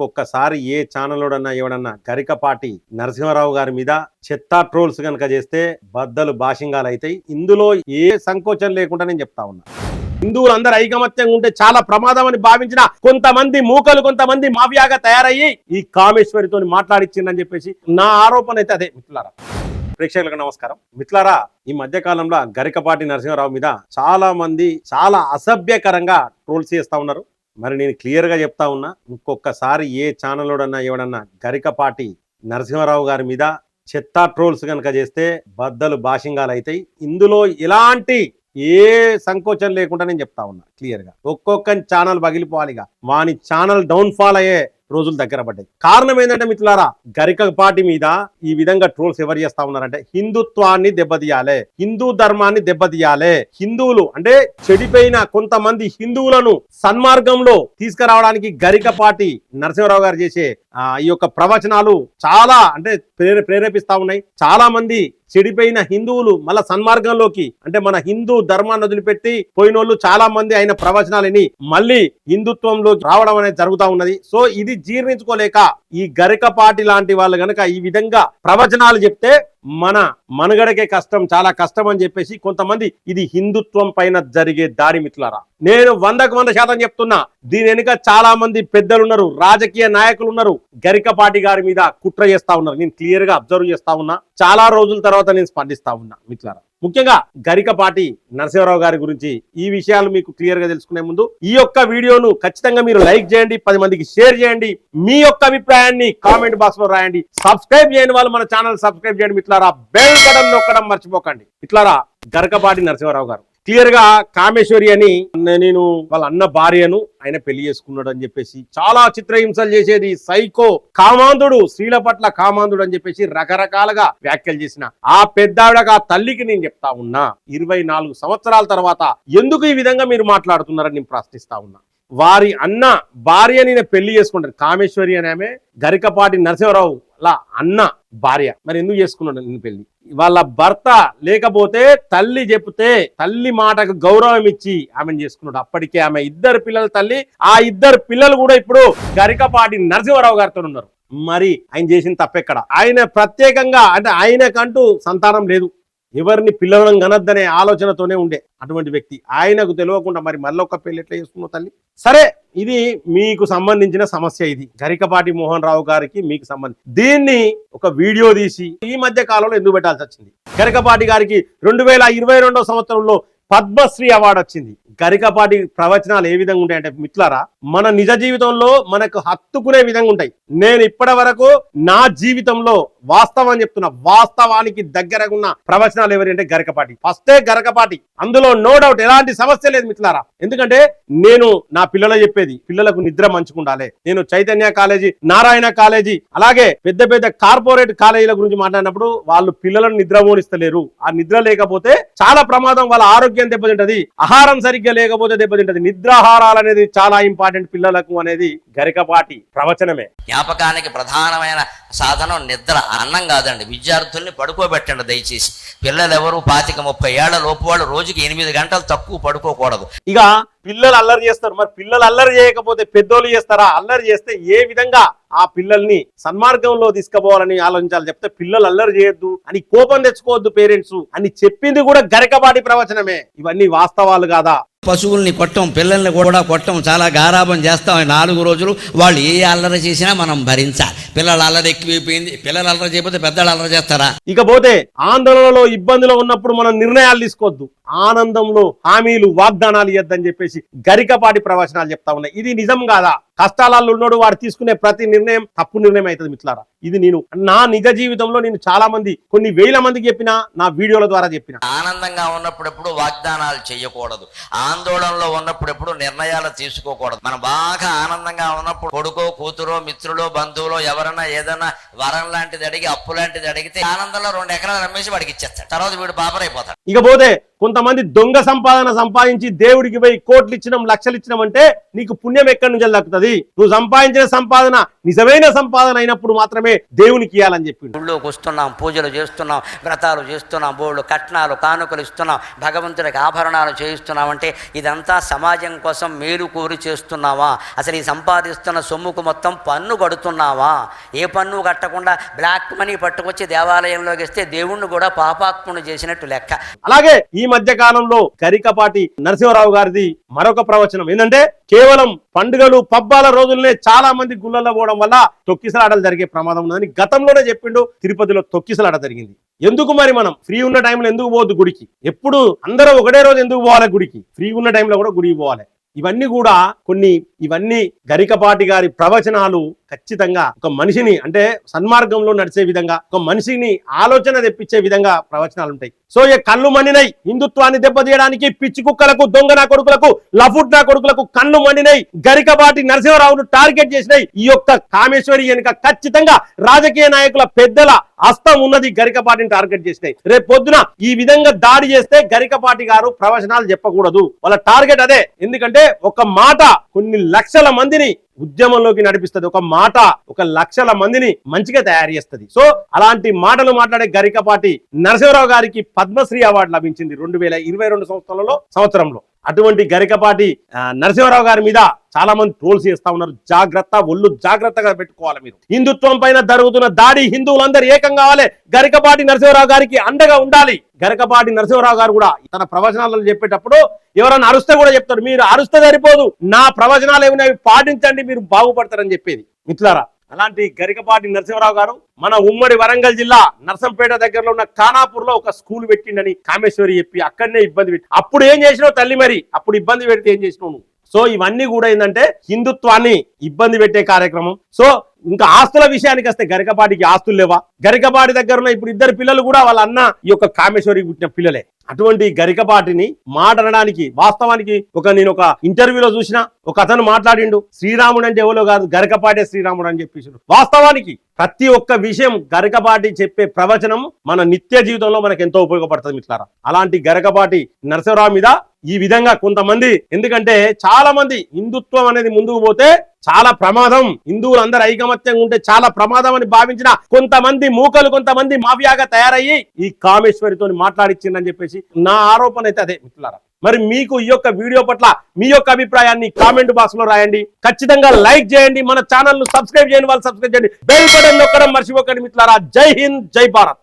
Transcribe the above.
ఒక్కొక్కసారి ఏ ఛానల్లోడన్నా ఎవడన్నా గరికపాటి నరసింహారావు గారి మీద చెత్త ట్రోల్స్ కనుక చేస్తే బద్దలు భాషింగాలు అవుతాయి ఇందులో ఏ సంకోచం లేకుండా నేను చెప్తా ఉన్నా. హిందువులు అందరు ఐకమత్యంగా ఉంటే చాలా ప్రమాదం అని భావించిన కొంతమంది మూకలు కొంతమంది మాఫియాగా తయారయ్యి ఈ కామేశ్వరితో మాట్లాడిచ్చిందని చెప్పేసి నా ఆరోపణ అయితే అదే. మిత్రులారా ప్రేక్షకులకు నమస్కారం. మిత్రులారా ఈ మధ్య కాలంలో గరికపాటి నరసింహారావు మీద చాలా మంది చాలా అసభ్యకరంగా ట్రోల్స్ చేస్తా ఉన్నారు. మరి నేను క్లియర్గా చెప్తా ఉన్నా ఇంకొకసారి ఏ ఛానల్లోడన్నా ఎవడన్నా గరికపాటి నరసింహారావు గారి మీద చెత్త ట్రోల్స్ కనుక చేస్తే బద్దలు భాషింగాలు అవుతాయి ఇందులో ఎలాంటి ఏ సంకోచం లేకుండా నేను చెప్తా ఉన్నా క్లియర్గా. ఒక్కొక్క ఛానల్ పగిలిపోవాలిగా. వాని ఛానల్ డౌన్ ఫాల్ అయ్యే రోజులు దగ్గర పడ్డాయి. కారణం ఏంటంటే మిత్రులారా గరికపాటి మీద ఈ విధంగా ట్రోల్స్ ఎవరు చేస్తా ఉన్నారంటే హిందుత్వాన్ని దెబ్బతీయాలే హిందూ ధర్మాన్ని దెబ్బతీయాలే. హిందువులు అంటే చెడిపోయిన కొంతమంది హిందువులను సన్మార్గంలో తీసుకురావడానికి గరికపాటి నరసింహరావు గారు చేసే ఈ యొక్క ప్రవచనాలు చాలా అంటే ప్రేరే ప్రేరేపిస్తా ఉన్నాయి. చాలా మంది చెడిపోయిన హిందువులు మళ్ళా సన్మార్గంలోకి అంటే మన హిందూ ధర్మాన్ని వదిలిపెట్టి పోయినోళ్ళు చాలా మంది ఆయన ప్రవచనాలని మళ్ళీ హిందుత్వంలోకి రావడం అనేది జరుగుతా ఉన్నది. సో ఇది జీర్ణించుకోలేక ఈ గరికపాటి లాంటి వాళ్ళు గనక ఈ విధంగా ప్రవచనాలు చెప్తే మన మనుగడకే కష్టం చాలా కష్టం అని చెప్పేసి కొంతమంది ఇది హిందుత్వం పైన జరిగే దారి మిత్రులారా. నేను వందకు వంద శాతం చెప్తున్నా దీని వెనుక చాలా మంది పెద్దలు ఉన్నారు రాజకీయ నాయకులు ఉన్నారు గరికపాటి గారి మీద కుట్ర చేస్తా ఉన్నారు. నేను క్లియర్గా అబ్జర్వ్ చేస్తా ఉన్నా చాలా రోజుల తర్వాత నేను స్పందిస్తా ఉన్నా మిత్రులారా. ముఖ్యంగా గరికపాటి నరసింహారావు గారి గురించి ఈ విషయాలు మీకు క్లియర్గా తెలుసుకునే ముందు ఈ యొక్క వీడియోను ఖచ్చితంగా మీరు లైక్ చేయండి పది మందికి షేర్ చేయండి మీ యొక్క అభిప్రాయాన్ని కామెంట్ బాక్స్లో రాయండి. సబ్స్క్రైబ్ చేయని వాళ్ళు మన ఛానల్ సబ్స్క్రైబ్ చేయండి. ఇట్లారా బెల్ బటన్ నొక్కడం మర్చిపోకండి. ఇట్లారా గరకపాటి నరసింహారావు గారు. క్లియర్గా కామేశ్వరి అని నేను వాళ్ళ అన్న భార్యను ఆయన పెళ్ళి చేసుకున్నాడు అని చెప్పేసి చాలా చిత్రహింసలు చేసేది సైకో కామాంధుడు స్త్రీల పట్ల కామాంధుడు అని చెప్పేసి రకరకాలుగా వ్యాఖ్యలు చేసిన ఆ పెద్దావిడగా ఆ తల్లికి నేను చెప్తా ఉన్నా. ఇరవై నాలుగు సంవత్సరాల తర్వాత ఎందుకు ఈ విధంగా మీరు మాట్లాడుతున్నారని నేను ప్రశ్నిస్తా ఉన్నా. వారి అన్న భార్యని నేను పెళ్ళి చేసుకుంటాను. కామేశ్వరి అని ఆమె గరికపాటి నరసింహరావు అలా అన్న భార్య. మరి ఎందుకు చేసుకున్నాడు నేను పెళ్ళి? వాళ్ళ భర్త లేకపోతే తల్లి చెప్తే తల్లి మాటకు గౌరవం ఇచ్చి ఆమెను చేసుకున్నాడు. అప్పటికే ఆమె ఇద్దరు పిల్లల తల్లి ఆ ఇద్దరు పిల్లలు కూడా ఇప్పుడు గరికపాటి నరసింహారావు గారితో ఉన్నారు. మరి ఆయన చేసిన తప్పెక్కడ? ఆయన ప్రత్యేకంగా అంటే ఆయనకంటూ సంతానం లేదు. ఎవరిని పిల్లలను కనద్దనే ఆలోచనతోనే ఉండే అటువంటి వ్యక్తి. ఆయనకు తెలియకుండా మరి మళ్ళొక్క పెళ్ళి ఎట్లా చేసుకున్నావు తల్లి? సరే ఇది మీకు సంబంధించిన సమస్య ఇది. గరికపాటి మోహన్ రావు గారికి మీకు సంబంధించి దీన్ని ఒక వీడియో తీసి ఈ మధ్య కాలంలో ఎందుకు పెట్టాల్సి వచ్చింది? గరికపాటి గారికి రెండు వేల ఇరవై సంవత్సరంలో పద్మశ్రీ అవార్డు వచ్చింది. గరికపాటి ప్రవచనాలు ఏ విధంగా ఉంటాయంటే మిత్లారా మన నిజ జీవితంలో మనకు హత్తుకునే విధంగా ఉంటాయి. నేను ఇప్పటి వరకు నా జీవితంలో వాస్తవం చెప్తున్నా వాస్తవానికి దగ్గరగా ఉన్న ప్రవచనాలు అంటే గరికపాటి. ఫస్టే గరకపాటి. అందులో నో డౌట్ ఎలాంటి సమస్య లేదు మిత్రులారా. ఎందుకంటే నేను నా పిల్లలు చెప్పేది పిల్లలకు నిద్ర మంచుకుండాలి నేను చైతన్య కాలేజీ నారాయణ కాలేజీ అలాగే పెద్ద పెద్ద కార్పొరేట్ కాలేజీల గురించి మాట్లాడినప్పుడు వాళ్ళు పిల్లలను నిద్ర మోనిస్తలేరు. ఆ నిద్ర లేకపోతే చాలా ప్రమాదం వాళ్ళ ఆరోగ్యం దెబ్బతింటది ఆహారం సరిగ్గా లేకపోతే దెబ్బతింటది. నిద్రాహారాలు అనేది చాలా ఇంపార్టెంట్ పిల్లలకు అనేది గరికపాటి ప్రవచనమే. జ్ఞాపకానికి ప్రధానమైన సాధనం నిద్ర అన్నం కాదండి. విద్యార్థుల్ని పడుకోబెట్టండి దయచేసి. పిల్లలు ఎవరు పాతిక ముప్పై ఏళ్ళ లోపు వాళ్ళు రోజుకి ఎనిమిది గంటలు తక్కువ పడుకోకూడదు. ఇక పిల్లలు అల్లరి చేస్తారు. మరి పిల్లలు అల్లరి చేయకపోతే పెద్దోళ్ళు చేస్తారా? అల్లరి చేస్తే ఏ విధంగా ఆ పిల్లల్ని సన్మార్గంలో తీసుకుపోవాలని ఆలోచించాలి? చెప్తే పిల్లలు అల్లరి చేయొద్దు అని కోపం తెచ్చుకోవద్దు పేరెంట్స్ అని చెప్పింది కూడా గరికపాటి ప్రవచనమే. ఇవన్నీ వాస్తవాలు కాదా? పశువుల్ని కొట్టం పిల్లల్ని కూడా కొట్టం చాలా గారాబం చేస్తాం నాలుగు రోజులు. వాళ్ళు ఏ అల్లరి చేసినా మనం భరించాలి. పిల్లలు అల్లరి ఎక్కువైపోయింది. పిల్లలు అల్లరి చేయకపోతే పెద్దలు అల్లరి చేస్తారా? ఇకపోతే ఆందోళనలో ఇబ్బందిలో ఉన్నప్పుడు మనం నిర్ణయాలు తీసుకోవద్దు. ఆనందంలో హామీలు వాగ్దానాలు ఇవ్వద్దని చెప్పేసి గరికపాటి ప్రవచనాలు చెప్తా ఉన్నాయి. ఇది నిజం కాదా? కష్టాలలో ఉన్నాడు వాడు తీసుకునే ప్రతి నిర్ణయం తప్పు నిర్ణయం అవుతుంది మిత్రులారా. ఇది నేను నా నిజ జీవితంలో నేను చాలా మంది కొన్ని వేల మందికి చెప్పిన నా వీడియోల ద్వారా చెప్పిన. ఆనందంగా ఉన్నప్పుడెప్పుడు వాగ్దానాలు చేయకూడదు ఆందోళనలో ఉన్నప్పుడెప్పుడు నిర్ణయాలు తీసుకోకూడదు. మనం బాగా ఆనందంగా ఉన్నప్పుడు కొడుకో కూతురో మిత్రులో బంధువులో ఎవరైనా ఏదైనా వరం లాంటిది అడిగి అప్పు లాంటిది అడిగితే ఆనందంలో రెండు ఎకరాలు రమ్మేసి వాడికి ఇచ్చేస్తాడు. తర్వాత వీడు బాబరైపోతాడు ఇకపోతే కొంతమంది దొంగ సంపాదన సంపాదించి దేవుడికి పోయి కోట్లు ఇచ్చినాం లక్షలు ఇచ్చినాం అంటే నీకు పుణ్యం ఎక్కడి నుంచి దక్కుతుంది? నువ్వు సంపాదించిన సంపాదన నిజమైన సంపాదన అయినప్పుడు మాత్రమే దేవునికి ఇవ్వాలని చెప్పిండు. గుళ్ళోకి వస్తున్నాం పూజలు చేస్తున్నాం వ్రతాలు చేస్తున్నాం బోళ్ళు కట్నాలు కానుకలు ఇస్తున్నాం భగవంతుడికి ఆభరణాలు చేయిస్తున్నాం అంటే ఇదంతా సమాజం కోసం మేలు కోరి చేస్తున్నావా? అసలు ఈ సంపాదిస్తున్న సొమ్ముకు మొత్తం పన్ను కడుతున్నావా? ఏ పన్ను కట్టకుండా బ్లాక్ మనీ పట్టుకొచ్చి దేవాలయంలోకి ఇస్తే దేవుణ్ణి కూడా పాపాత్ముడు చేసినట్టు లెక్క. అలాగే ఈ మధ్య కాలంలో గరికపాటి నరసింహరావు గారిది మరొక ప్రవచనం. ఏంటంటే కేవలం పండుగలు పబ్బాల రోజుల్లోనే చాలా మంది గుళ్ళల్లో పోవడం వల్ల తొక్కిసలాటలు జరిగే ప్రమాదం ఉందని గతంలోనే చెప్పిండు తిరుపతిలో తొక్కిసలాట జరిగింది. ఎందుకు మరి మనం? ఫ్రీ ఉన్న టైంలో ఎందుకు పోవద్దు గుడికి? ఎప్పుడు అందరూ ఒకటే రోజు ఎందుకు పోవాలి గుడికి? ఫ్రీ ఉన్న టైంలో కూడా గుడికి పోవాలి. ఇవన్నీ కూడా కొన్ని ఇవన్నీ గరికపాటి గారి ప్రవచనాలు ఖచ్చితంగా ఒక మనిషిని అంటే సన్మార్గంలో నడిచే విధంగా ఒక మనిషిని ఆలోచన తెప్పించే విధంగా ప్రవచనాలు ఉంటాయి సో ఈ కళ్ళు మండినై హిందుత్వాన్ని దెబ్బతీయడానికి పిచ్చి కుక్కలకు దొంగ నా కొడుకులకు లఫుట్ నా కొడుకులకు కన్ను మండినై గరికపాటి నరసింహరావును టార్గెట్ చేసినాయి ఈ యొక్క కామేశ్వరి వెనుక ఖచ్చితంగా రాజకీయ నాయకుల పెద్దల హస్తం ఉన్నది గరికపాటిని టార్గెట్ చేసినాయి రేపు పొద్దున ఈ విధంగా దాడి చేస్తే గరికపాటి గారు ప్రవచనాలు చెప్పకూడదు. వాళ్ళ టార్గెట్ అదే. ఎందుకంటే ఒక మాట కొన్ని లక్షల మందిని ఉద్యమంలోకి నడిపిస్తుంది. ఒక మాట ఒక లక్షల మందిని మంచిగా తయారు చేస్తుంది. సో అలాంటి మాటలు మాట్లాడే గరికపాటి నరసింహరావు గారికి పద్మశ్రీ అవార్డు లభించింది రెండు వేల ఇరవై రెండు సంవత్సరంలో సంవత్సరంలో. అటువంటి గరికపాటి నరసింహరావు గారి మీద చాలా మంది ట్రోల్స్ చేస్తా ఉన్నారు. జాగ్రత్త ఒళ్ళు జాగ్రత్తగా పెట్టుకోవాలి మీరు. హిందుత్వం పైన జరుగుతున్న దాడి హిందువులందరూ ఏకం కావాలి గరికపాటి నరసింహరావు గారికి అండగా ఉండాలి. గరికపాటి నరసింహరావు గారు కూడా తన ప్రవచనాలను చెప్పేటప్పుడు ఎవరైనా అరుస్తే కూడా చెప్తారు మీరు అరుస్తే సరిపోదు. నా ప్రవచనాలు ఏమైనా అవి పాటించండి మీరు బాగుపడతారని చెప్పేది. మిత్రులారా అలాంటి గరికపాటి నరసింహరావు గారు మన ఉమ్మడి వరంగల్ జిల్లా నర్సంపేట దగ్గరలో ఉన్న ఖానాపూర్లో ఒక స్కూల్ పెట్టిండని కామేశ్వరి చెప్పి అక్కడనే ఇబ్బంది పెట్టి అప్పుడు ఏం చేసినావు తల్లి మరి? అప్పుడు ఇబ్బంది పెడితే ఏం చేసినావు సో ఇవన్నీ కూడా ఏంటంటే హిందుత్వాన్ని ఇబ్బంది పెట్టే కార్యక్రమం. సో ఇంకా ఆస్తుల విషయానికి వస్తే గరికపాటికి ఆస్తులు లేవా? గరికపాటి దగ్గర ఉన్న ఇప్పుడు ఇద్దరు పిల్లలు కూడా వాళ్ళ అన్న ఈ యొక్క కామేశ్వరికి పుట్టిన పిల్లలే. అటువంటి గరికపాటిని మాట్లాడడానికి వాస్తవానికి ఒక నేను ఒక ఇంటర్వ్యూలో చూసిన ఒక అతను మాట్లాడిండు శ్రీరాముడు అంటే ఎవరో కాదు గరికపాటే శ్రీరాముడు అని చెప్పేసి వాస్తవానికి ప్రతి ఒక్క విషయం గరికపాటి చెప్పే ప్రవచనం మన నిత్య జీవితంలో మనకు ఎంతో ఉపయోగపడుతుంది మిట్లారా అలాంటి గరికపాటి నరసింహరావు మీద ఈ విధంగా కొంతమంది ఎందుకంటే చాలా మంది హిందుత్వం అనేది ముందుకు పోతే చాలా ప్రమాదం. హిందువులు అందరు ఐకమత్యంగా ఉంటే చాలా ప్రమాదం అని భావించిన కొంతమంది మూకలు కొంతమంది మాఫియాగా తయారయ్యి ఈ కామేశ్వరితో మాట్లాడిచ్చిందని చెప్పేసి నా ఆరోపణ అయితే అదే మిత్రులారా. మరి మీకు ఈ యొక్క వీడియో పట్ల మీ యొక్క అభిప్రాయాన్ని కామెంట్ బాక్స్లో రాయండి. ఖచ్చితంగా లైక్ చేయండి. మన ఛానల్ను సబ్స్క్రైబ్ చేయండి వాళ్ళు సబ్స్క్రైబ్ చేయండి. బెల్ బటన్ నొక్కడం మర్చిపోకండి మిత్రులారా. జై హింద్ జై భారత్.